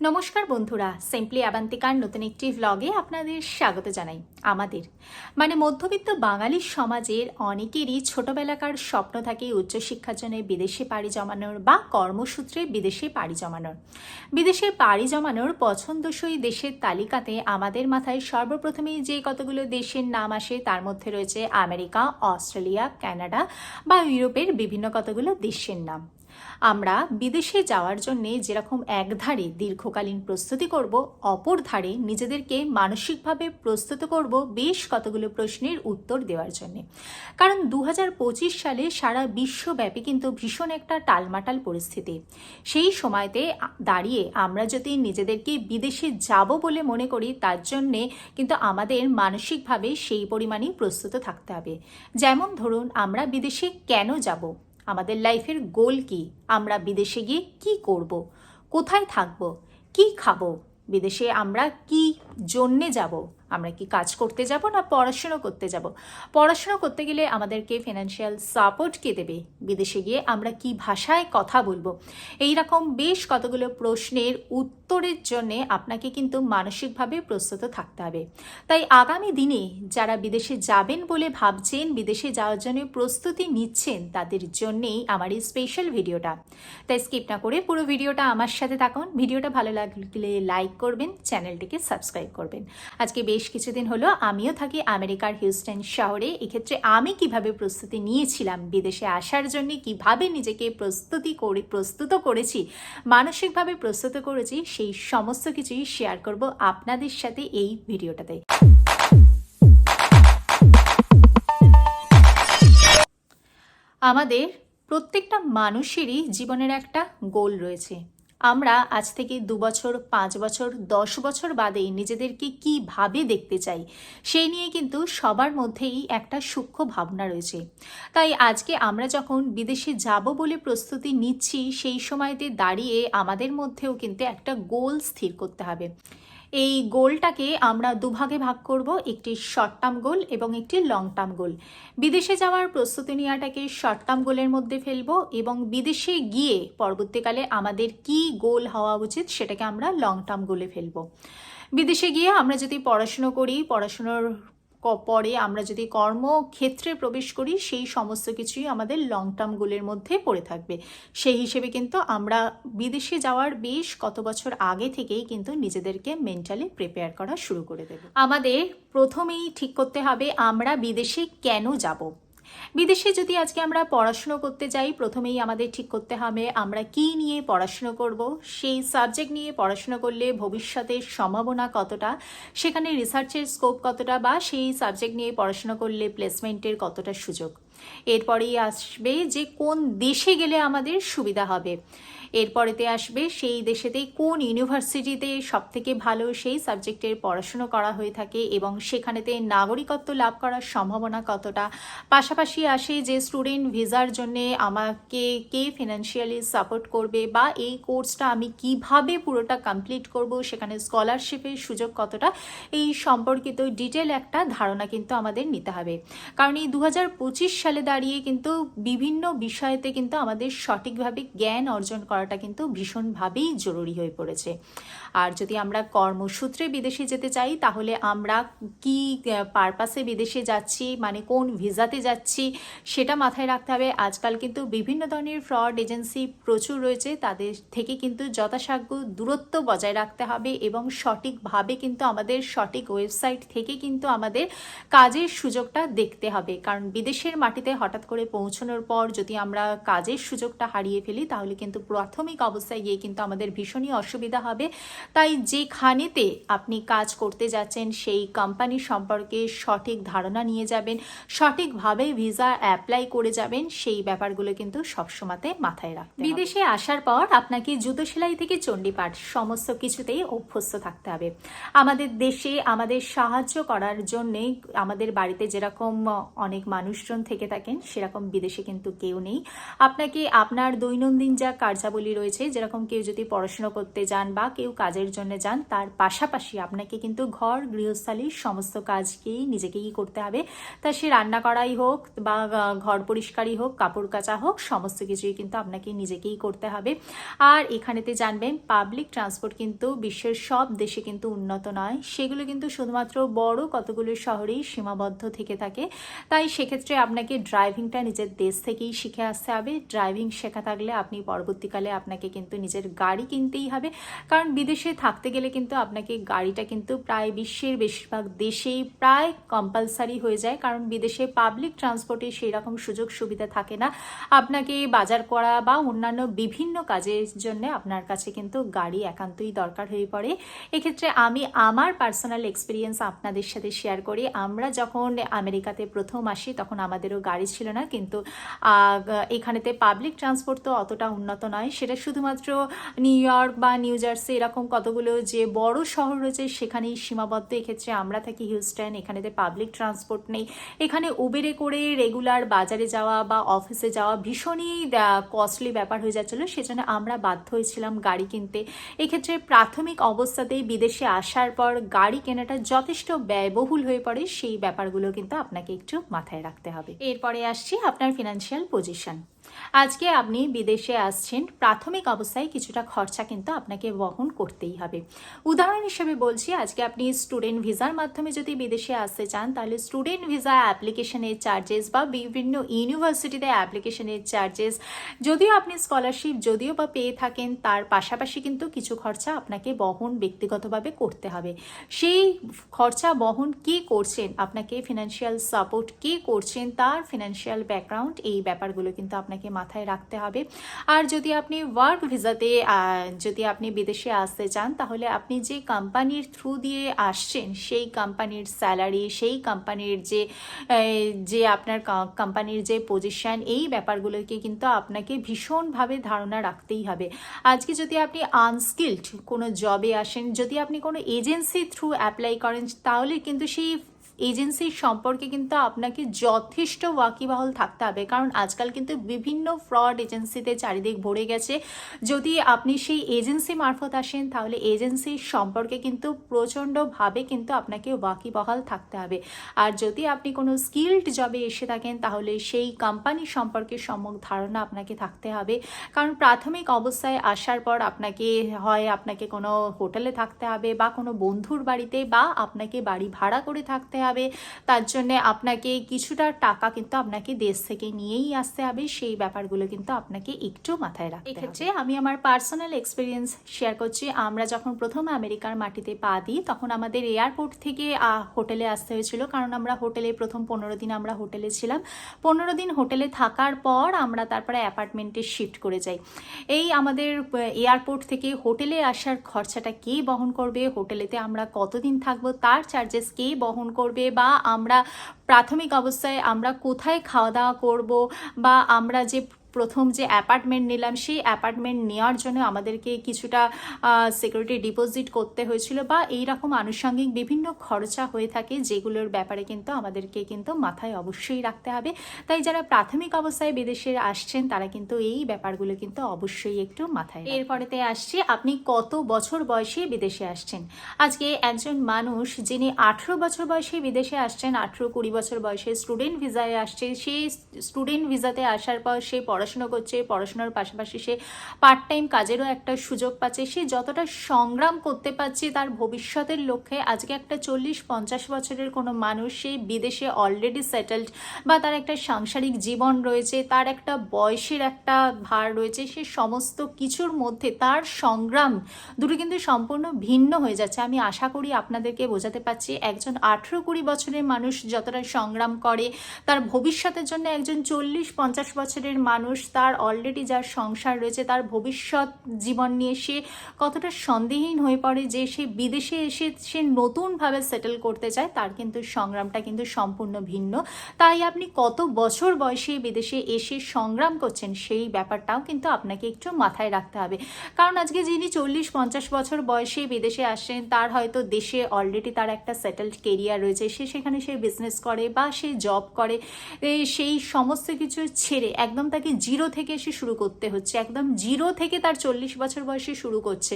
নমস্কার বন্ধুরা সিম্পলি আবান্তিকার নতুন একটি ভ্লগে আপনাদের স্বাগত জানাই, আমাদের। মানে মধ্যবিত্ত বাঙালি সমাজের অনেকেরই ছোটবেলাকার স্বপ্ন থাকে উচ্চশিক্ষার জন্য বিদেশে পাড়ি জমানোর বা কর্মসূত্রে বিদেশে পাড়ি জমানোর। বিদেশে পাড়ি জমানোর পছন্দসই দেশের তালিকাতে আমাদের মাথায় সর্বপ্রথমেই যে কতগুলো দেশের নাম আসে, তার মধ্যে রয়েছে আমেরিকা, অস্ট্রেলিয়া, কানাডা বা ইউরোপের বিভিন্ন কতগুলো দেশের নাম। আমরা বিদেশে যাওয়ার জন্যে যেরকম একধারে দীর্ঘকালীন প্রস্তুতি করব, অপর ধারে নিজেদেরকে মানসিকভাবে প্রস্তুত করব বেশ কতগুলো প্রশ্নের উত্তর দেওয়ার জন্যে। কারণ দু হাজার পঁচিশ সালে সারা বিশ্বব্যাপী কিন্তু ভীষণ একটা টালমাটাল পরিস্থিতি। সেই সময়তে দাঁড়িয়ে আমরা যদি নিজেদেরকে বিদেশে যাব বলে মনে করি, তার জন্যে কিন্তু আমাদের মানসিকভাবে সেই পরিমাণেই প্রস্তুত থাকতে হবে। যেমন ধরুন, আমরা বিদেশে কেন যাব? আমাদের লাইফের গোল কি? আমরা বিদেশে গিয়ে কি করব? কোথায় থাকব? কি খাব? বিদেশে আমরা কি জন্যে যাব? আমরা কি কাজ করতে যাব না পড়াশুনো করতে যাব? পড়াশুনো করতে গেলে আমাদেরকে ফিনান্সিয়াল সাপোর্ট কে দেবে? বিদেশে গিয়ে আমরা কি ভাষায় কথা বলব? এই রকম বেশ কতগুলো প্রশ্নের উত্তরের জন্যে আপনাকে কিন্তু মানসিকভাবে প্রস্তুত থাকতে হবে। তাই আগামী দিনে যারা বিদেশে যাবেন বলে ভাবছেন, বিদেশে যাওয়ার জন্য প্রস্তুতি নিচ্ছেন, তাদের জন্যেই আমার এই স্পেশাল ভিডিওটা। তাই স্কিপ না করে পুরো ভিডিওটা আমার সাথে থাকুন। ভিডিওটা ভালো লাগলে লাইক করবেন চ্যানেলটিকে সাবস্ক্রাইব করবেন। আজকে বেশ কিছুদিন হলো আমিও থাকি আমেরিকার হিউস্টন শহরে। এক্ষেত্রে আমি কীভাবে প্রস্তুতি নিয়েছিলাম, বিদেশে আসার জন্য কীভাবে নিজেকে প্রস্তুতি করে, প্রস্তুত করেছি, মানসিকভাবে প্রস্তুত করেছি, সেই সমস্ত কিছুই শেয়ার করব আপনাদের সাথে এই ভিডিওটাতে। আমাদের প্রত্যেকটা মানুষেরই জীবনের একটা গোল রয়েছে। আমরা আজ থেকে দু বছর, পাঁচ বছর, দশ বছর বাদে নিজেদেরকে কীভাবে দেখতে চাই, সেই নিয়ে কিন্তু সবার মধ্যেই একটা সূক্ষ্ম ভাবনা রয়েছে। তাই আজকে আমরা যখন বিদেশে যাব বলে প্রস্তুতি নিচ্ছি, সেই সময়তে দাঁড়িয়ে আমাদের মধ্যেও কিন্তু একটা গোল স্থির করতে হবে। এই গোলটাকে আমরা দুভাগে ভাগ করব, একটি শর্ট টার্ম গোল এবং একটি লং টার্ম গোল। বিদেশে যাওয়ার প্রস্তুতি নেওয়াটাকে শর্ট টার্ম গোলের মধ্যে ফেলব এবং বিদেশে গিয়ে পরবর্তীকালে আমাদের কি গোল হওয়া উচিত সেটাকে আমরা লং টার্ম গোলে ফেলব। বিদেশে গিয়ে আমরা যদি পড়াশুনো করি, পড়াশুনোর পরে আমরা যদি কর্মক্ষেত্রে প্রবেশ করি, সেই সমস্ত কিছুই আমাদের লং টার্ম গোলের মধ্যে পড়ে থাকবে। সেই হিসেবে কিন্তু আমরা বিদেশে যাওয়ার বেশ কত বছর আগে থেকেই কিন্তু নিজেদেরকে মেন্টালি প্রিপেয়ার করা শুরু করে দেব। আমাদের প্রথমেই ঠিক করতে হবে, আমরা বিদেশে কেন যাব? বিদেশে যদি আজকে আমরা পড়াশুনো করতে যাই, প্রথমেই আমাদের ঠিক করতে হবে আমরা কি নিয়ে পড়াশুনো করব, সেই সাবজেক্ট নিয়ে পড়াশুনো করলে ভবিষ্যতের সম্ভাবনা কতটা, সেখানে রিসার্চের স্কোপ কতটা বা সেই সাবজেক্ট নিয়ে পড়াশুনো করলে প্লেসমেন্টের কতটা সুযোগ। এরপরেই আসবে যে কোন দেশে গেলে আমাদের সুবিধা হবে। এরপরেতে আসবে সেই দেশেতেই কোন ইউনিভার্সিটিতে সব থেকে ভালো সেই সাবজেক্টের পড়াশুনো করা হয়ে থাকে এবং সেখানেতে নাগরিকত্ব লাভ করার সম্ভাবনা কতটা? পাশাপাশি আসে যে স্টুডেন্ট ভিসার জন্য আমাকে কে ফিনান্সিয়ালি সাপোর্ট করবে বা এই কোর্সটা আমি কীভাবে পুরোটা কমপ্লিট করব, সেখানে স্কলারশিপের সুযোগ কতটা? এই সম্পর্কিত ডিটেল একটা ধারণা কিন্তু আমাদের নিতে হবে। কারণ এই দু হাজার পঁচিশ সালে দাঁড়িয়ে কিন্তু বিভিন্ন বিষয়তে কিন্তু আমাদের সঠিকভাবে জ্ঞান অর্জন করা করাটা কিন্তু ভীষণভাবেই জরুরি হয়ে পড়েছে। আর যদি আমরা কর্মসূত্রে বিদেশে যেতে চাই, তাহলে আমরা কি পারপাসে বিদেশে যাচ্ছি মানে কোন ভিসাতে যাচ্ছি, সেটা মাথায় রাখতে হবে। আজকাল কিন্তু বিভিন্ন ধরনের ফ্রড এজেন্সি প্রচুর রয়েছে, তাদের থেকে কিন্তু যথাসাধ্য দূরত্ব বজায় রাখতে হবে এবং সঠিকভাবে কিন্তু আমাদের সঠিক ওয়েবসাইট থেকে কিন্তু আমাদের কাজের সুযোগটা দেখতে হবে। কারণ বিদেশের মাটিতে হঠাৎ করে পৌঁছানোর পর যদি আমরা কাজের সুযোগটা হারিয়ে ফেলি, তাহলে কিন্তু প্রাথমিক অবস্থায় গিয়ে কিন্তু আমাদের ভীষণই অসুবিধা হবে। তাই যেখানেতে আপনি কাজ করতে যাচ্ছেন, সেই কোম্পানি সম্পর্কে সঠিক ধারণা নিয়ে যাবেন, সঠিকভাবে ভিসা অ্যাপ্লাই করে যাবেন, সেই ব্যাপারগুলো কিন্তু সবসময়তে মাথায় রাখতে বিদেশে আসার পর আপনাকে জুতো সেলাই থেকে চণ্ডীপাঠ সমস্ত কিছুতেই অভ্যস্ত থাকতে হবে। আমাদের দেশে আমাদের সাহায্য করার জন্যে আমাদের বাড়িতে যেরকম অনেক মানুষজন থেকে থাকেন, সেরকম বিদেশে কিন্তু কেউ নেই। আপনাকে আপনার দৈনন্দিন যা কার্যাবলী কার্যাবলী রয়েছে, যেরকম কেউ যদি পড়াশুনো করতে যান বা কেউ কাজের জন্য যান, তার পাশাপাশি আপনাকে কিন্তু ঘর, গৃহস্থালির সমস্ত কাজকেই নিজেকেই করতে হবে। তা সে রান্না করাই হোক বা ঘর পরিষ্কারই হোক, কাপড় কাচা হোক, সমস্ত কিছুই কিন্তু আপনাকে নিজেকেই করতে হবে। আর এখানেতে জানবেন পাবলিক ট্রান্সপোর্ট কিন্তু বিশ্বের সব দেশে কিন্তু উন্নত নয়। সেগুলো কিন্তু শুধুমাত্র বড় কতগুলো শহরেই সীমাবদ্ধ থেকে থাকে। তাই সেক্ষেত্রে আপনাকে ড্রাইভিংটা নিজের দেশ থেকেই শিখে আসতে হবে। ড্রাইভিং শেখা থাকলে আপনি পরবর্তীকালে আপনাকে কিন্তু নিজের গাড়ি কিনতেই হবে। কারণ বিদেশে থাকতে গেলে কিন্তু আপনাকে গাড়িটা কিন্তু প্রায় বিশ্বের বেশিরভাগ দেশেই প্রায় কম্পালসারি হয়ে যায়। কারণ বিদেশে পাবলিক ট্রান্সপোর্টে সেই রকম সুযোগ সুবিধা থাকে না। আপনাকে বাজার করা বা অন্যান্য বিভিন্ন কাজের জন্য আপনার কাছে কিন্তু গাড়ি একান্তই দরকার হয়ে পড়ে। এক্ষেত্রে আমি আমার পার্সোনাল এক্সপিরিয়েন্স আপনাদের সাথে শেয়ার করি। আমরা যখন আমেরিকাতে প্রথম আসি তখন আমাদেরও গাড়ি ছিল না। কিন্তু এখানেতে পাবলিক ট্রান্সপোর্ট তো অতটা উন্নত নয়। সেটা শুধুমাত্র নিউ ইয়র্ক বা নিউ জার্সি এরকম কতগুলো যে বড় শহর রয়েছে, সেখানেই সীমাবদ্ধ। এক্ষেত্রে আমরা থাকি হিউস্টন এখানেতে পাবলিক ট্রান্সপোর্ট নেই। এখানে উবেরে করে রেগুলার বাজারে যাওয়া বা অফিসে যাওয়া ভীষণই কস্টলি ব্যাপার হয়ে যাচ্ছিল। সেজন্য আমরা বাধ্য হয়েছিলাম গাড়ি কিনতে। এক্ষেত্রে প্রাথমিক অবস্থাতেই বিদেশে আসার পর গাড়ি কেনাটা যথেষ্ট ব্যয়বহুল হয়ে পড়ে। সেই ব্যাপারগুলো কিন্তু আপনাকে একটু মাথায় রাখতে হবে। এরপরে আসছি আপনার ফিনান্সিয়াল পজিশন আজকে আপনি বিদেশে আসছেন, প্রাথমিক অবস্থায় কিছুটা খরচা কিন্তু আপনাকে বহন করতেই হবে। উদাহরণ হিসেবে বলছি, আজকে আপনি স্টুডেন্ট ভিসার মাধ্যমে যদি বিদেশে আসতে চান, তাহলে স্টুডেন্ট ভিসা অ্যাপ্লিকেশনের চার্জেস বা বিভিন্ন ইউনিভার্সিটিতে অ্যাপ্লিকেশনের চার্জেস, যদিও আপনি স্কলারশিপ, যদিও বা পেয়ে থাকেন, তার পাশাপাশি কিন্তু কিছু খরচা আপনাকে বহন ব্যক্তিগতভাবে করতে হবে। সেই খরচা বহন কে করছেন, আপনাকে ফিনান্সিয়াল সাপোর্ট কে করছেন, তার ফিনান্সিয়াল ব্যাকগ্রাউন্ড এই ব্যাপারগুলো কিন্তু আপনাকে মাথায় রাখতে হবে। আর যদি আপনি ওয়ার্ক ভিসাতে যদি আপনি বিদেশে আসতে চান, তাহলে আপনি যে কোম্পানির থ্রু দিয়ে আসছেন, সেই কোম্পানির স্যালারি সেই কোম্পানির যে যে আপনার কোম্পানির যে পজিশন এই ব্যাপারগুলোকে কিন্তু আপনাকে ভীষণভাবে ধারণা রাখতেই হবে। আজকে যদি আপনি আনস্কিল্ড কোনো জবে আসেন, যদি আপনি কোনো এজেন্সি থ্রু অ্যাপ্লাই করেন, তাহলে কিন্তু সেই এজেন্সির সম্পর্কে কিন্তু আপনাকে যথেষ্ট ওয়াকিবহাল থাকতে হবে। কারণ আজকাল কিন্তু বিভিন্ন ফ্রড এজেন্সিতে চারিদিক ভরে গেছে। যদি আপনি সেই এজেন্সি মারফত আসেন, তাহলে এজেন্সির সম্পর্কে কিন্তু প্রচণ্ডভাবে কিন্তু আপনাকে ওয়াকিবহাল থাকতে হবে। আর যদি আপনি কোনো স্কিল্ড জবে এসে থাকেন, তাহলে সেই কোম্পানি সম্পর্কে সম্যক ধারণা আপনাকে থাকতে হবে। কারণ প্রাথমিক অবস্থায় আসার পর আপনাকে হয় আপনাকে কোনো হোটেলে থাকতে হবে বা কোনো বন্ধুর বাড়িতে বা আপনাকে বাড়ি ভাড়া করে থাকতে হবে। তার জন্য আপনাকে কিছুটা টাকা কিন্তু আপনাকে দেশ থেকে নিয়েই আসতে হবে। সেই ব্যাপারগুলো কিন্তু আপনাকে একটু মাথায় রাখতে এক্ষেত্রে আমি আমার পার্সোনাল এক্সপিরিয়েন্স শেয়ার করছি। আমরা যখন প্রথম আমেরিকার মাটিতে পা দিই, তখন আমাদের এয়ারপোর্ট থেকে হোটেলে আসতে হয়েছিল। কারণ আমরা হোটেলে প্রথম পনেরো দিন আমরা হোটেলে ছিলাম। পনেরো দিন হোটেলে থাকার পর আমরা তারপরে অ্যাপার্টমেন্টে শিফট করে যাই। এই আমাদের এয়ারপোর্ট থেকে হোটেলে আসার খরচাটা কে বহন করবে? হোটেলেতে আমরা কতদিন থাকব? তার চার্জেস কে বহন করবে বা আমরা প্রাথমিক অবস্থায় আমরা কোথায় খাওয়া দাওয়া করব বা আমরা যে প্রথম যে অ্যাপার্টমেন্ট নিলাম, সেই অ্যাপার্টমেন্ট নেওয়ার জন্য আমাদেরকে কিছুটা সিকিউরিটি ডিপোজিট করতে হয়েছিল বা এই রকম আনুষঙ্গিক বিভিন্ন খরচা হয়ে থাকে যেগুলোর ব্যাপারে কিন্তু আমাদেরকে কিন্তু মাথায় অবশ্যই রাখতে হবে। তাই যারা প্রাথমিক অবস্থায় বিদেশে আসছেন, তারা কিন্তু এই ব্যাপারগুলো কিন্তু অবশ্যই একটু মাথায় এরপরেতে আসছি, আপনি কত বছর বয়সে বিদেশে আসছেন? আজকে একজন মানুষ যিনি আঠেরো বছর বয়সে বিদেশে আসছেন, আঠেরো কুড়ি বছর বয়সে স্টুডেন্ট ভিসায় আসছে, সেই স্টুডেন্ট ভিসাতে আসার পর সে পড়াশোনা করছে, পড়াশোনার পাশাপাশি সে পার্ট টাইম কাজেরও একটা সুযোগ পাচ্ছে। সে যতটা সংগ্রাম করতে পারছে তার ভবিষ্যতের লক্ষ্যে, আজকে একটা চল্লিশ পঞ্চাশ বছরের কোনো মানুষ সে বিদেশে অলরেডি সেটেলড বা তার একটা সাংসারিক জীবন রয়েছে, তার একটা বয়সের একটা ভার রয়েছে, সে সমস্ত কিছুর মধ্যে তার সংগ্রাম দুটো কিন্তু সম্পূর্ণ ভিন্ন হয়ে যাচ্ছে। আমি আশা করি আপনাদেরকে বোঝাতে পারছি, একজন আঠেরো কুড়ি বছরের মানুষ যতটা সংগ্রাম করে, তার ভবিষ্যতের জন্য একজন চল্লিশ পঞ্চাশ বছরের মানুষ তার অলরেডি যার সংসার রয়েছে, তার ভবিষ্যৎ জীবন নিয়ে সে কতটা সন্দেহীন হয়ে পড়ে যে সে বিদেশে এসে সে নতুনভাবে সেটেল করতে চায়, তার কিন্তু সংগ্রামটা কিন্তু সম্পূর্ণ ভিন্ন। তাই আপনি কত বছর বয়সে বিদেশে এসে সংগ্রাম করছেন, সেই ব্যাপারটাও কিন্তু আপনাকে একটু মাথায় রাখতে হবে। কারণ আজকে যিনি চল্লিশ, পঞ্চাশ বছর বয়সে বিদেশে আসেন, তার হয়তো দেশে অলরেডি তার একটা সেটেলড কেরিয়ার রয়েছে, সে সেখানে সে বিজনেস করে বা সে জব করে সেই সমস্ত কিছু ছেড়ে একদম তাকে জিরো থেকে এসে শুরু করতে হচ্ছে। একদম জিরো থেকে তার চল্লিশ বছর বয়সে শুরু করছে।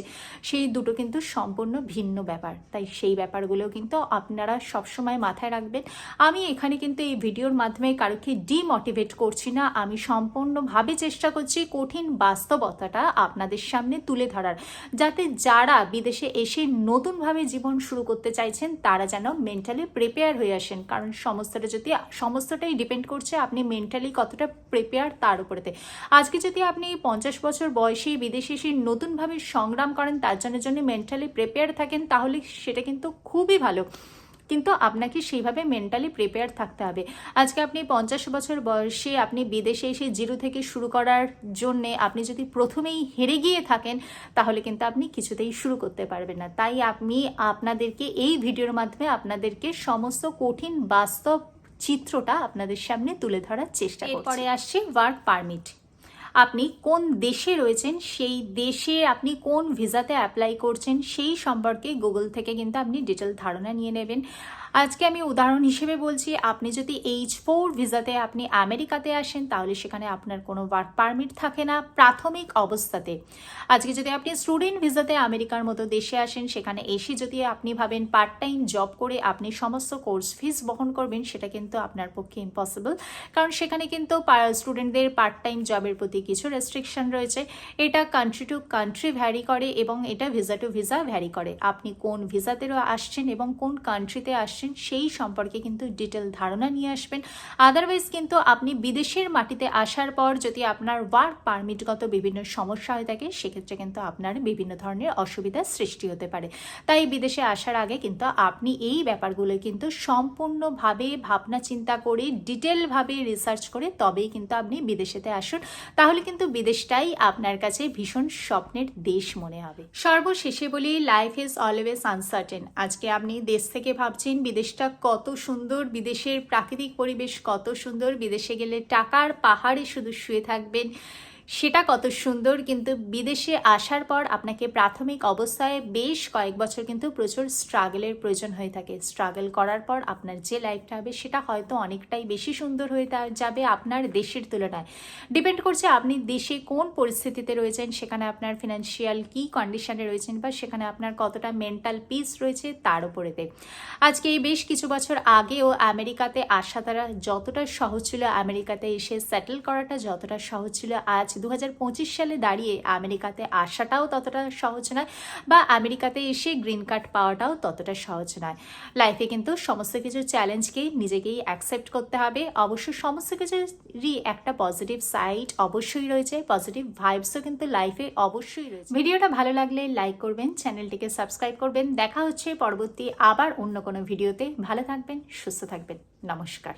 সেই দুটো কিন্তু সম্পূর্ণ ভিন্ন ব্যাপার। তাই সেই ব্যাপারগুলো কিন্তু আপনারা সবসময় মাথায় রাখবেন। আমি এখানে কিন্তু এই ভিডিওর মাধ্যমে কারোকে ডিমোটিভেট করছি না। আমি সম্পূর্ণভাবে চেষ্টা করছি কঠিন বাস্তবতাটা আপনাদের সামনে তুলে ধরার। যাতে যারা বিদেশে এসে নতুনভাবে জীবন শুরু করতে চাইছেন, তারা যেন মেন্টালি প্রিপেয়ার হয়ে আসেন। কারণ সমস্তটা যদি, সমস্তটাই ডিপেন্ড করছে, আপনি মেন্টালি কতটা প্রিপেয়ার তার উপরেতে আজকে যদি আপনি পঞ্চাশ বছর বয়সে বিদেশে এসে নতুনভাবে সংগ্রাম করেন, তার জন্য জন্য মেন্টালি প্রিপেয়ার থাকেন, তাহলে সেটা কিন্তু খুবই ভালো। কিন্তু আপনাকে সেইভাবে মেন্টালি প্রিপেয়ার থাকতে হবে। আজকে আপনি পঞ্চাশ বছর বয়সে, আপনি বিদেশে এসে জিরো থেকে শুরু করার জন্যে আপনি যদি প্রথমেই হেরে গিয়ে থাকেন, তাহলে কিন্তু আপনি কিছুতেই শুরু করতে পারবেন না। তাই আমি আপনাদেরকে এই ভিডিওর মাধ্যমে আপনাদেরকে সমস্ত কঠিন বাস্তব চিত্রটা আপনাদের সামনে তুলে ধরার চেষ্টা এরপরে আসছে ওয়ার্ক পারমিট আপনি কোন দেশে রয়েছেন, সেই দেশে আপনি কোন ভিসাতে অ্যাপ্লাই করছেন, সেই সম্পর্কে গুগল থেকে কিন্তু আপনি ডিটেল ধারণা নিয়ে নেবেন। আজকে আমি উদাহরণ হিসেবে বলছি, আপনি যদি এইচ ফোর ভিসাতে আপনি আমেরিকাতে আসেন, তাহলে সেখানে আপনার কোনো ওয়ার্ক পারমিট থাকে না, প্রাথমিক অবস্থাতে। আজকে যদি আপনি স্টুডেন্ট ভিসাতে আমেরিকার মতো দেশে আসেন, সেখানে এসে যদি আপনি ভাবেন পার্ট টাইম জব করে আপনি সমস্ত কোর্স ফিস বহন করবেন, সেটা কিন্তু আপনার পক্ষে ইম্পসিবল কারণ সেখানে কিন্তু স্টুডেন্টদের পার্ট টাইম জবের প্রতি কিছু রেস্ট্রিকশন রয়েছে। এটা কান্ট্রি টু কান্ট্রি ভ্যারি করে এবং এটা ভিসা টু ভিসা ভ্যারি করে। আপনি কোন ভিসাতেও আসছেন এবং কোন কান্ট্রিতে আসছেন সেই সম্পর্কে কিন্তু ডিটেল ধারণা নিয়ে আসবেন। আদারওয়াইজ কিন্তু আপনি বিদেশের মাটিতে আসার পর যদি আপনার ওয়ার্ক পারমিটগত বিভিন্ন সমস্যা হয়ে থাকে, সেক্ষেত্রে কিন্তু আপনার বিভিন্ন ধরনের অসুবিধার সৃষ্টি হতে পারে। তাই বিদেশে আসার আগে কিন্তু আপনি এই ব্যাপারগুলো কিন্তু সম্পূর্ণভাবে ভাবনা চিন্তা করে ডিটেলভাবে রিসার্চ করে তবেই কিন্তু আপনি বিদেশেতে আসুন। তাহলে কিন্তু বিদেশটাই আপনার কাছে ভীষণ স্বপ্নের দেশ মনে হবে। সর্বশেষে বলি লাইফ ইজ অলওয়েজ আনসার্টেন আজকে আপনি দেশ থেকে ভাবছেন বিদেশটা কত সুন্দর, বিদেশের প্রাকৃতিক পরিবেশ কত সুন্দর, বিদেশে গেলে টাকার পাহাড়ে শুধু শুয়ে থাকবেন। সেটা কত সুন্দর। কিন্তু বিদেশে আসার পর আপনাকে প্রাথমিক অবস্থায় বেশ কয়েক বছর কিন্তু প্রচুর স্ট্রাগলের প্রয়োজন হয়ে থাকে। স্ট্রাগল করার পর আপনার যে লাইফটা হবে সেটা হয়তো অনেকটাই বেশি সুন্দর হয়ে যাবে আপনার দেশের তুলনায়। ডিপেন্ড করছে আপনি দেশে কোন পরিস্থিতিতে রয়েছেন, সেখানে আপনার ফিনান্সিয়াল কি কন্ডিশনে রয়েছেন বা সেখানে আপনার কতটা মেন্টাল পিস রয়েছে তার উপরেতে। আজকে এই বেশ কিছু বছর আগেও আমেরিকাতে আসা তারা যতটা সহজ ছিল, আমেরিকাতে এসে সেটেল করাটা যতটা সহজ ছিল, আজ দু হাজার পঁচিশ সালে দাঁড়িয়ে আমেরিকাতে আসাটাও ততটা সহজ নয় বা আমেরিকাতে এসে গ্রিন কার্ড পাওয়াটাও ততটা সহজ নয়। লাইফে কিন্তু সমস্ত কিছু চ্যালেঞ্জকেই নিজেকেই অ্যাকসেপ্ট করতে হবে। অবশ্য সমস্ত কিছুরই একটা পজিটিভ সাইড অবশ্যই রয়েছে পজিটিভ ভাইবসও কিন্তু লাইফে অবশ্যই রয়েছে। ভিডিওটা ভালো লাগলে লাইক করবেন চ্যানেলটিকে সাবস্ক্রাইব করবেন। দেখা হচ্ছে পরবর্তী আবার অন্য কোনো ভিডিওতে। ভালো থাকবেন, সুস্থ থাকবেন। নমস্কার।